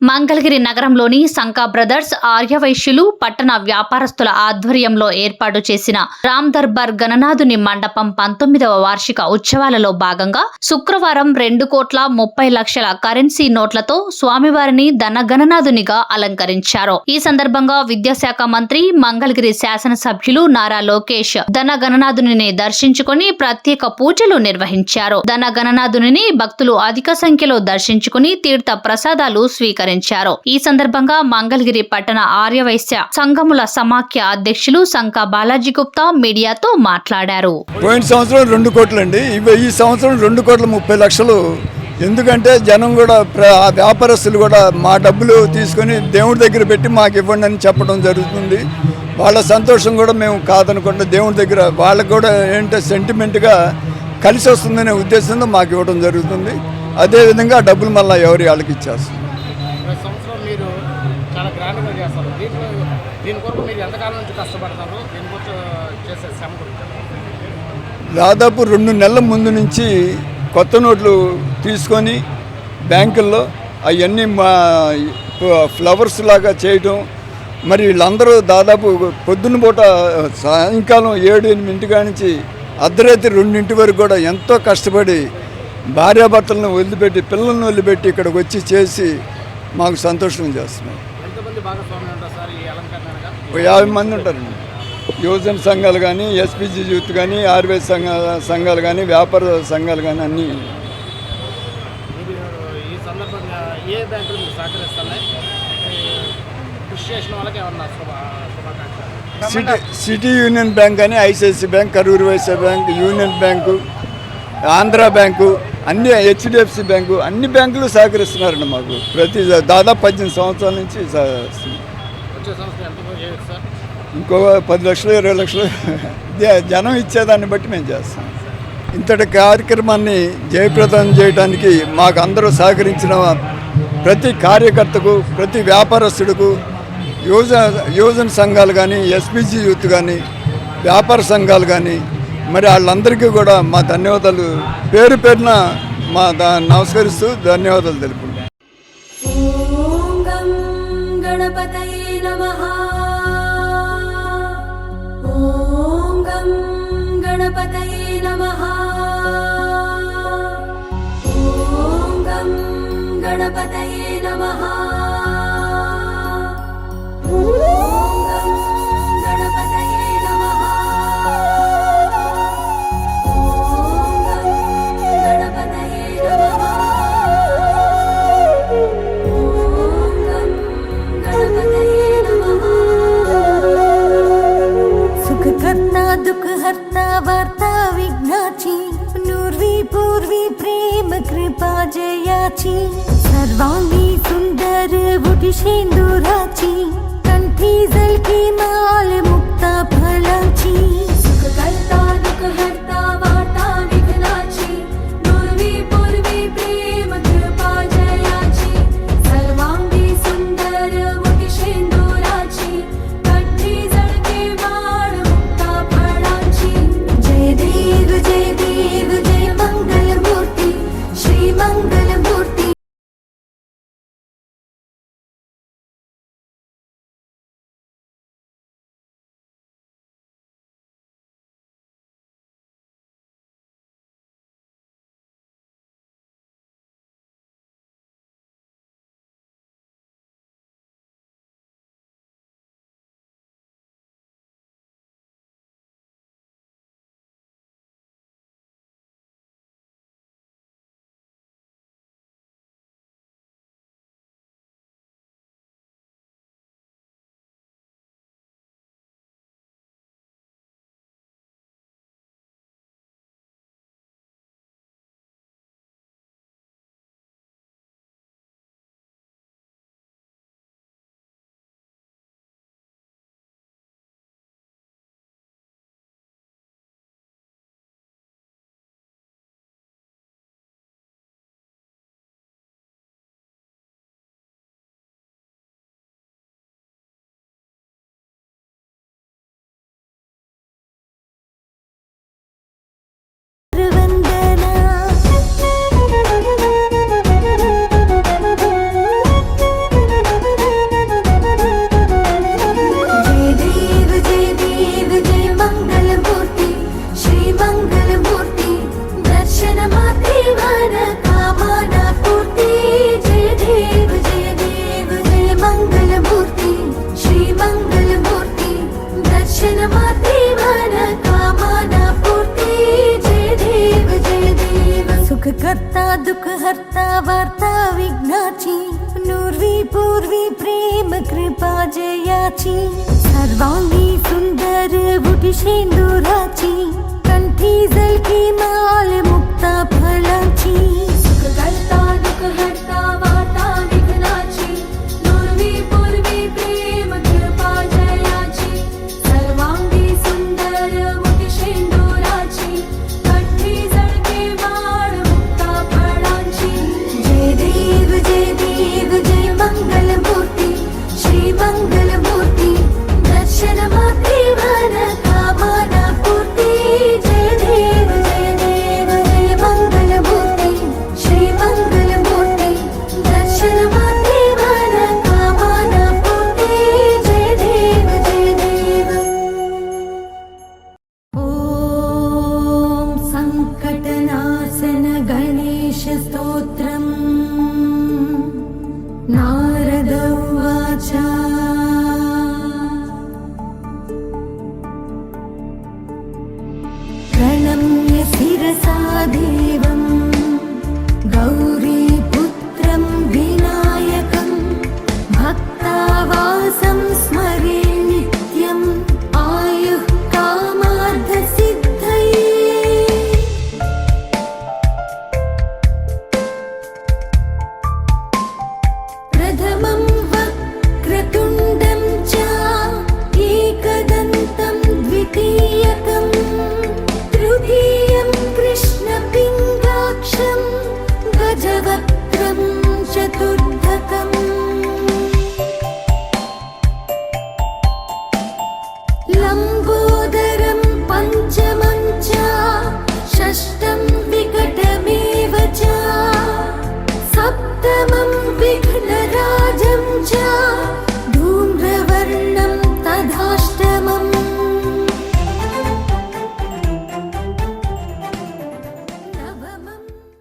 మంగళగిరి నగరంలోని సంకా బ్రదర్స్ ఆర్యవైశ్యులు పట్టణ వ్యాపారస్తుల ఆధ్వర్యంలో ఏర్పాటు చేసిన రామ్ దర్బార్ గణనాథుని మండపం పంతొమ్మిదవ వార్షిక ఉత్సవాలలో భాగంగా శుక్రవారం రెండు కోట్ల ముప్పై లక్షల కరెన్సీ నోట్లతో స్వామివారిని ధన గణనాథునిగా అలంకరించారు. ఈ సందర్భంగా విద్యాశాఖ మంత్రి మంగళగిరి శాసనసభ్యులు నారా లోకేష్ ధన గణనాథుని దర్శించుకుని ప్రత్యేక పూజలు నిర్వహించారు. ధన గణనాథుని భక్తులు అధిక సంఖ్యలో దర్శించుకుని తీర్థ ప్రసాదాలు స్వీకరించారు ఈ సందర్భంగా మంగళగిరి పట్టణ ఆర్యవైశ్య సంఘముల సమాఖ్య అధ్యక్షులు సంకా బాలాజీ గుప్తా మీడియాతో మాట్లాడారు. పోయిన సంవత్సరం రెండు కోట్లండి. ఈ సంవత్సరం రెండు కోట్ల ముప్పై లక్షలు. ఎందుకంటే జనం కూడా వ్యాపారస్తులు కూడా మా డబ్బులు తీసుకొని దేవుడి దగ్గర పెట్టి మాకు ఇవ్వండి అని చెప్పడం జరుగుతుంది. వాళ్ళ సంతోషం కూడా మేము కాదనుకుంటే దేవుడి దగ్గర వాళ్ళకు కూడా ఏంటంటే సెంటిమెంట్గా కలిసి వస్తుందనే ఉద్దేశంతో మాకు ఇవ్వడం జరుగుతుంది. అదేవిధంగా డబ్బులు మళ్ళీ ఎవరి వాళ్ళకి ఇచ్చేస్తుంది ప్రతి సంవత్సరం మీరు చాలా చేస్తారు దీంట్లో దీని కొరకు మీరు ఎంతకాలం నుంచి కష్టపడతారు? దీని కొరకు చేసే శ్రమ గురించి దాదాపు రెండు నెలల ముందు నుంచి కొత్త నోట్లు తీసుకొని బ్యాంకుల్లో అవన్నీ మా ఫ్లవర్స్ లాగా చేయటం మరి వీళ్ళందరూ దాదాపు పొద్దున్న పూట సాయంకాలం ఏడు ఎనిమిదింటి నుంచి అర్ధరాత్రి రెండింటి వరకు కూడా ఎంతో కష్టపడి భార్యాభర్తలను వదిలిపెట్టి పిల్లల్ని వదిలిపెట్టి ఇక్కడికి వచ్చి చేసి మాకు సంతోషం చేస్తున్నాం. ఉంటారు? ఓ యాభై మంది ఉంటారండి యువజన సంఘాలు కానీ ఎస్పీజీ యూత్ కానీ ఆర్వై సంఘ సంఘాలు కానీ వ్యాపార సంఘాలు కానీ అన్నీ. సిటీ సిటీ యూనియన్ బ్యాంక్ అని ICICI bank Karur Vysya bank union bank Andhra bank అన్ని హెచ్డిఎఫ్సి బ్యాంకు అన్ని బ్యాంకులు సహకరిస్తున్నారండి మాకు. ప్రతి దాదాపు పద్దెనిమిది సంవత్సరాల నుంచి ఇంకో పది లక్షలు ఇరవై లక్షలు జనం ఇచ్చేదాన్ని బట్టి మేము చేస్తాం. ఇంతటి కార్యక్రమాన్ని జయప్రదం చేయడానికి మాకు అందరూ సహకరించిన ప్రతి కార్యకర్తకు ప్రతి వ్యాపారస్తుడికు యువజన యువజన సంఘాలు కానీ ఎస్పీజీ యూత్ కానీ వ్యాపార సంఘాలు కానీ మరి వాళ్ళందరికీ కూడా మా ధన్యవాదాలు. పేరు పేరున మా దాన్ని నమస్కరిస్తూ ధన్యవాదాలు తెలుపుకుంటాం గణపతయే నమ. గణపతయే నమ. वार्ता विघ्नाची पूर्वी पूर्वी प्रेम कृपा जयाची सर्वांगी सुंदर बुटी शेंदुराची कंठी जलकी माल मुक्ता फळाची दुख हर्ता वार्ता विघ्नाची नूर्वी पूर्वी प्रेम कृपा जयाची सर्वांगी सुंदर बुटिशेंदुराची कंठी जल की माल मुक्ता फळाची child. सर्वत्रं चतुर्